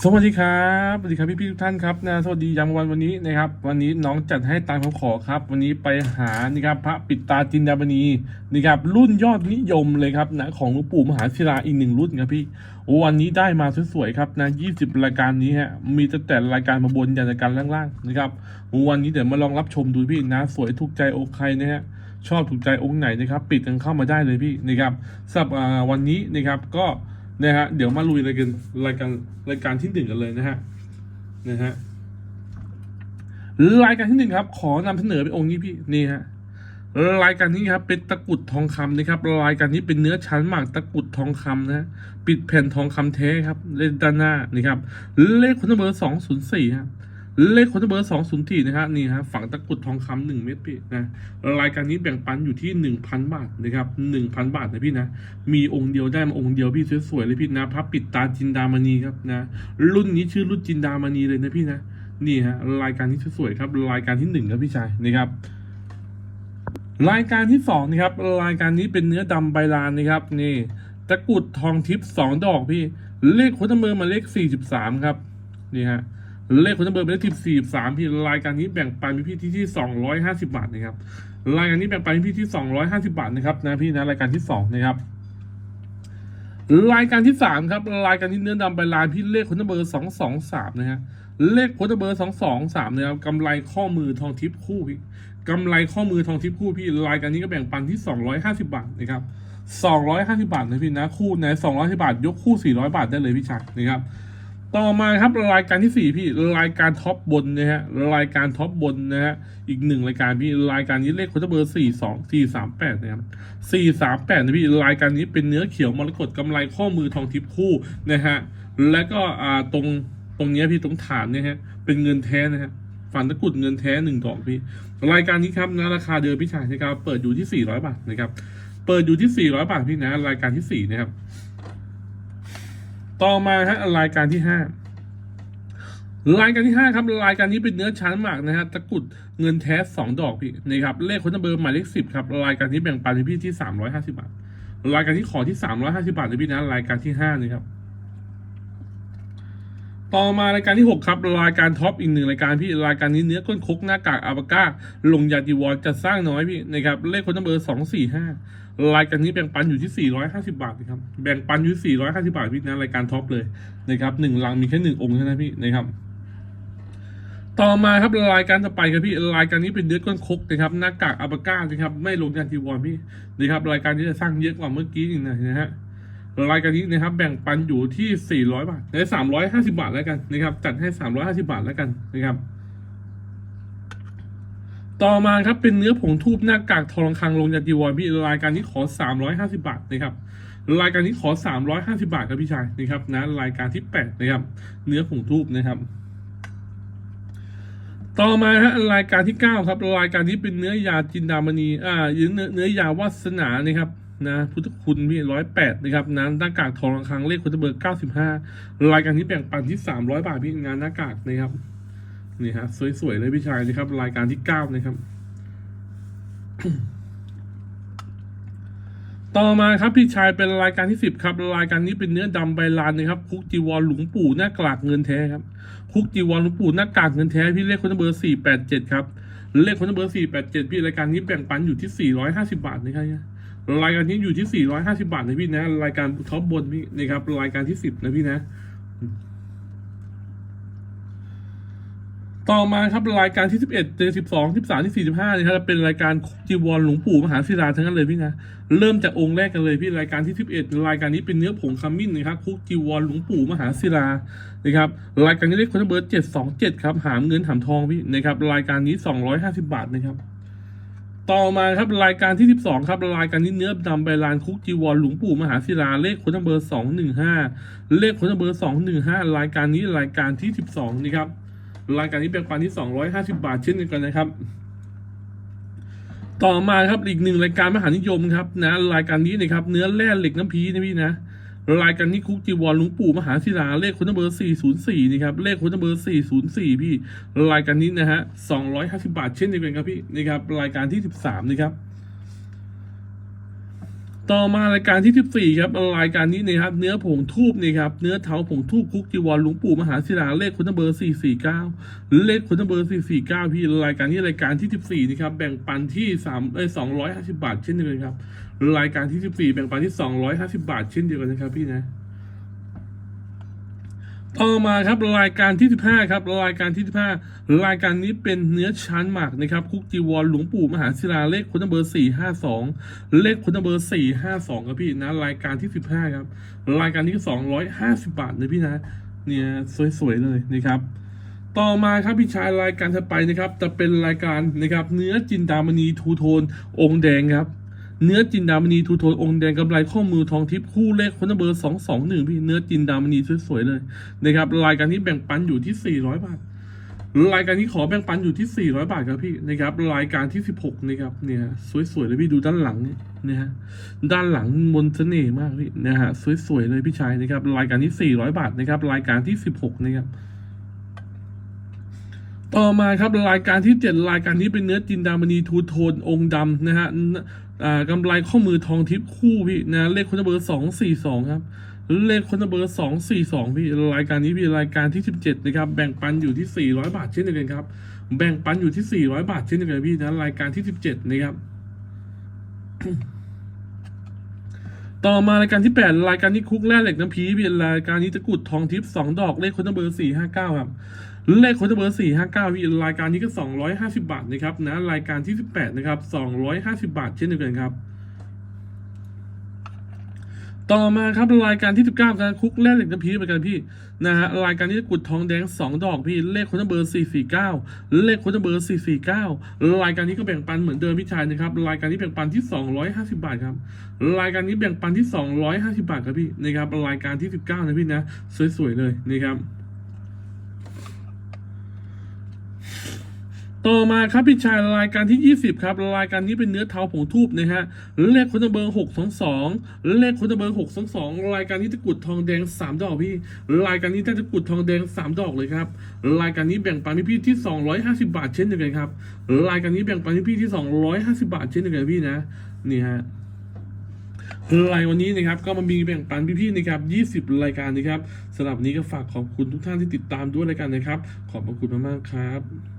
สวัสดีครับสวัสดีครับพี่พี่ๆทุกท่านครับนะสวัสดียามวันวันนี้นะครับ วันนี้น้องจัดให้ตามคำขอครับ วันนี้ไปหานี่ครับพระปิดตาจินดามณีนี่ครับรุ่นยอดนิยมเลยครับนะของหลวงปู่มหาศิลาอีกหนึ่งรุ่นครับพี่โอ้วันนี้ได้มาสวยๆครับนะ20รายการนี้ฮะมีแตั้งแต่รายการมาบนยันรายการล่างๆนะครับวันนี้เดี๋ยวมาลองรับชมดูพี่นะสวยถูกใจโอใครนะฮะชอบถูกใจองค์ไหนนะครับ ปิดกันเข้ามาได้เลยพี่นะครับสำหรับวันนี้นะครับก็ นะฮะเดี๋ยวมาลุยรายการรายการรายการที่หนึ่งกันเลยนะฮะนะฮะรายการที่หนึ่งครับ ขอนำเสนอเป็นองค์นี้พี่นี่ฮะรายการนี้ครับเป็นตะกุดทองคำนะครับ รายการนี้เป็นเนื้อชั้นหมากตะกุดทองคำนะปิดแผ่นทองคำแท้ครับเลนด้านหน้านี่ครับเลขคนเบอร์สองศูนย์สี่ครับ เลขคนเบอร์สองศูนย์สี่นะครับนี่ฮะฝังตะกรุดทองคำหนึ่งเม็ดพี่นะรายการนี้แบ่งปันอยู่ที่หนึ่งพันบาทนะครับหนึ่งพันบาทนะพี่นะมีองค์เดียวได้มาองค์เดียวพี่สวยๆเลยพี่นะพระปิดตาจินดามณีครับนะรุ่นนี้ชื่อรุ่นจินดามณีเลยนะพี่นะนี่ฮะรายการที่สวยๆครับรายการที่หนึ่งครับพี่ชายนี่ครับรายการที่สองนะครับรายการนี้เป็นเนื้อดำใบลานนะครับนี่ตะกรุดทองทิพย์สองดอกพี่เลขคนเบอร์มาเลขสี่สิบสามครับนี่ฮะ เลขคนเบอร์เป็นเลขที่สี่สามพี่รายการนี้แบ่งปันพี่ที่ที่สองร้อยห้าสิบาทนะครับรายการนี้แบ่งปันพี่ที่สองร้อยห้าสิบาทนะครับนะพี่นะรายการที่สองนะครับรายการที่สามครับรายการที่เนื้อดำใบลานพี่เลขคนเบอร์สองสองสามนะฮะเลขคนเบอร์สองสองสามนะครับกำไรข้อมือทองทิพย์คู่พี่กำไรข้อมือทองทิพย์คู่พี่รายการนี้ก็แบ่งปันที่สองร้อยห้าสิบาทนะครับสองร้อยห้าสิบาทนะพี่นะคู่ไหนสองร้อยสิบาท ยกคู่สี่ร้อยบาทได้เลยพี่ชายนะครับ ต่อมาครับรายการที่สี่พี่รายการท็อปบนนะฮะรายการท็อปบนนะฮะอีกหนึ่งรายการพี่รายการนี้เลขโคนเบอร์สี่สองสี่สามแปดนะครับสี่สามแปดนะพี่รายการนี้เป็นเนื้อเขียวมรกตกำไรข้อมือทองทิพย์คู่นะฮะแล้วก็อ่าตรงตรงนี้พี่ตรงฐานเนี่ยฮะเป็นเงินแท้นะฮะฝันตะกุดเงินแท้หนึ่งดอกพี่รายการนี้ครับนะราคาเดิมพี่ชายนะครับเปิดอยู่ที่สี่ร้อยบาทนะครับเปิดอยู่ที่สี่ร้อยบาทพี่นะรายการที่สี่นะครับ ต่อมาฮะรายการที่ห้ารายการที่ห้าครับรายการนี้เป็นเนื้อชั้นหมากนะฮะตะกุดเงินแท้สองดอกพี่นะครับเลขคนเบอร์หมายเลขสิบครับรายการนี้แบ่งปันให้พี่ที่สามร้อยห้าสิบาทรายการที่ขอที่สามร้อยห้าสิบาทเลยพี่นะรายการที่ห้านี่ครับ ต่อมารายการที่หกครับ รายการท็อปอีกหนึ่งรายการพี่รายการนี้เนื้อก้นคกหน้ากากอาบาก้า ลงยาติวอนจะสร้างน้อยพี่นะครับเลขคนเบอร์สองสี่ห้ารายการนี้แบ่งปันอยู่ที่สี่ร้อยห้าสิบาทนะครับแบ่งปันอยู่สี่ร้อยห้าสิบาทพี่นะรายการท็อปเลยนะครับหนึ่งลังมีแค่หนึ่งองค์เท่านั้นพี่นะครับต่อมาครับรายการต่อไปครับพี่รายการนี้เป็นเนื้อก้นคกนะครับหน้ากากอาบาก้านะครับไม่ลงยันทีวอนพี่นะครับรายการนี้จะสร้างเยอะกว่าเมื่อกี้อีกหน่อยนะฮะ รายการนี้นะครับแบ่งปันอยู่ที่ 400 บาทใน350 บาทแล้วกันนะครับจัดให้ 350 บาทแล้วกันนะครับ ต่อมาครับเป็นเนื้อผงทูบหน้ากากทองคางลงยันทีวอนพี่รายการนี้ขอ 350 บาทนะครับรายการนี้ขอ 350 บาทครับพี่ชายนะครับนะรายการที่แปดนะครับ เนื้อผงทูบนะครับต่อมาฮะรายการที่เก้าครับ รายการที่เป็นเนื้อยาจินดามณีอ่าเนื้อเนื้อยาวาสนานะครับ นะพุทธคุณพี่ร้อยแปดนะครับนะหน้ากากทองระฆังเลขคุณเบอร์เก้าสิบห้ารายการที่แบ่งปันที่สามร้อยบาทพี่งานหน้ากากนะครับนี่ฮะสวยๆเลยพี่ชายนะครับ รายการที่เก้านะครับ ต่อมาครับพี่ชายเป็นรายการที่สิบครับ รายการนี้เป็นเนื้อดำใบลานนะครับ คุกจีวรหลวงปู่หน้ากากเงินแท้ครับคุกจีวรหลวงปู่หน้ากากเงินแท้พี่เลขคนเบอร์สี่แปดเจ็ดครับเลขคนเบอร์สี่แปดเจ็ดพี่รายการนี้แบ่งปันอยู่ที่สี่ร้อยห้าสิบาทนะครับ รายการนี้อยู่ที่สี่ร้อยห้าสิบาทนะพี่นะ รายการท็อปบนพี่นะครับ รายการที่สิบนะพี่นะ ต่อมาครับรายการที่สิบเอ็ดเจสิบสองสิบสามที่สี่สิบห้านะครับเป็นรายการจีวรหลวงปู่มหาศิลาทั้งนั้นเลยพี่นะ เริ่มจากองค์แรกกันเลยพี่รายการที่สิบเอ็ดรายการนี้เป็นเนื้อผงขมิ้นนะครับคุกจีวรหลวงปู่มหาศิลานะครับ รายการนี้เลขคนเบอร์เจ็ดสองเจ็ดครับ หามเงินหามทองพี่นะครับ รายการนี้สองร้อยห้าสิบาทนะครับ ต่อมาครับรายการที่ 12 ครับรายการนี้เนื้อดำใบลานคุกจีวรหลวงปู่มหาศิลาเลขคนเบอร์ 215 เลขคนเบอร์ 215 รายการนี้รายการที่ 12 นี่ครับ รายการนี้เป็นปันที่ 250 บาทเช่นเดียวกันนะครับ ต่อมาครับอีกหนึ่งรายการมหานิยมครับนะรายการนี้นะครับเนื้อแร่เหล็กน้ำพีนะพี่นะ รายการนี้คุกจีวรลุงปู่มหาศิลาเลขคนเบอร์404นี่ครับเลขคนเบอร์404 พี่ รายการนี้นะฮะ250 บาทเช่นเดียวกันครับพี่นี่ครับรายการที่ 13นี่ครับ ต่อมารายการที่ 14 ครับรายการนี้นะครับเนื้อผงทูบนี่ครับเนื้อเท้าผงทูบคุกจีวรหลวงปู่มหาศิลาเลขคนเบอร์ 449 เลขคนเบอร์ 449 พี่รายการนี้รายการที่ 14นี่ครับแบ่งปันที่3เอ้ย250 บาทเช่นเดียวกันครับรายการที่ 14 แบ่งปันที่ 250 บาทเช่นเดียวกันนะครับพี่นะ ต่อมาครับรายการที่ 15ครับรายการที่ 15 รายการนี้เป็นเนื้อชั้นหมักนะครับคุกจีวรหลวงปู่มหาศิลาเลขคนเบอร์ 452 เลขคนเบอร์ 452ครับพี่นะรายการที่ 15ครับรายการนี้ก็250 บาทนะพี่นะเนี่ยสวยๆเลยนะครับต่อมาครับพี่ชายรายการถัดไปนะครับจะเป็นรายการนะครับเนื้อจินดามณีทูโทนองค์แดงครับ เนื้อจินดามณีทูโทนองค์แดงกำไรข้อมือทองทิพย์คู่เลขคนเบอร์สองสองหนึ่งพี่เนื้อจินดามณีสวยๆเลยนะครับรายการนี้แบ่งปันอยู่ที่สี่ร้อยบาทรายการนี้ขอแบ่งปันอยู่ที่สี่ร้อยบาทครับพี่นะครับรายการที่สิบหกนะครับเนี่ยสวยๆเลยพี่ดูด้านหลังเนี่ยนะฮะด้านหลังมนเสน่ห์มากพี่นะฮะสวยๆเลยพี่ชายนะครับรายการที่สี่ร้อยบาทนะครับรายการที่สิบหกนะครับต่อมาครับรายการที่เจ็ดรายการนี้เป็นเนื้อจินดามณีทูโทนองค์ดำนะฮะกำไรข้อมือทองทิพย์คู่พี่นะเลขคนเบอร์สองสี่สองครับเลขคนเบอร์สองสี่สองพี่รายการนี้พี่รายการที่สิบเจ็ดนะครับแบ่งปันอยู่ที่สี่ร้อยบาทเช่นเดียวกันครับแบ่งปันอยู่ที่สี่ร้อยบาทเช่นเดียวกันพี่นะรายการที่สิบเจ็ดนะครับต่อมารายการที่แปดรายการที่คุกแร่เหล็กน้ำพีเป็นรายการนี้ตะกุดทองทิพย์สองดอกเลขคนเบอร์สี่ห้าเก้าครับ เลขคนเบอร์สี่ห้าเก้าวีรายการนี้ก็สองร้อยห้าสิบาทนะครับนะรายการที่สิบแปดนะครับสองร้อยห้าสิบาท เช่นเดียวกันครับ ต่อมาครับรายการที่สิบเก้าการคุกแร่เหล็กน้ำพีเหมือนกันพี่นะฮะรายการนี้ตะกุดทองแดงสองดอกพี่เลขคนเบอร์สี่สี่เก้าเลขคนเบอร์สี่สี่เก้ารายการนี้ก็แบ่งปันเหมือนเดิมพี่ชายนะครับรายการนี้แบ่งปันที่สองร้อยห้าสิบาทครับรายการนี้แบ่งปันที่สองร้อยห้าสิบาทครับพี่นะครับรายการที่สิบเก้านะพี่นะสวยๆเลยนะครับ ต่อมาครับพี่ชายรายการที่ 20 ครับ รายการนี้เป็นเนื้อเทาผงทูบนะฮะเลขคนเบอร์6 2 2 เลขคนเบอร์6 2 2 รายการนี้ตะกุดทองแดง 3 ดอกพี่ รายการนี้ได้ตะกุดทองแดง 3 ดอกเลยครับ รายการนี้แบ่งปันพี่ที่ 250 บาทเช่นเดียวกันครับ รายการนี้แบ่งปันพี่ที่ 250 บาทเช่นเดียวกันพี่นะนี่ฮะรายวันนี้นะครับก็มามีแบ่งปันพี่ๆนะครับ 20 รายการนะครับสำหรับนี้ก็ฝากขอบคุณทุกท่านที่ติดตามด้วยรายการนะครับ ขอบพระคุณมากๆครับ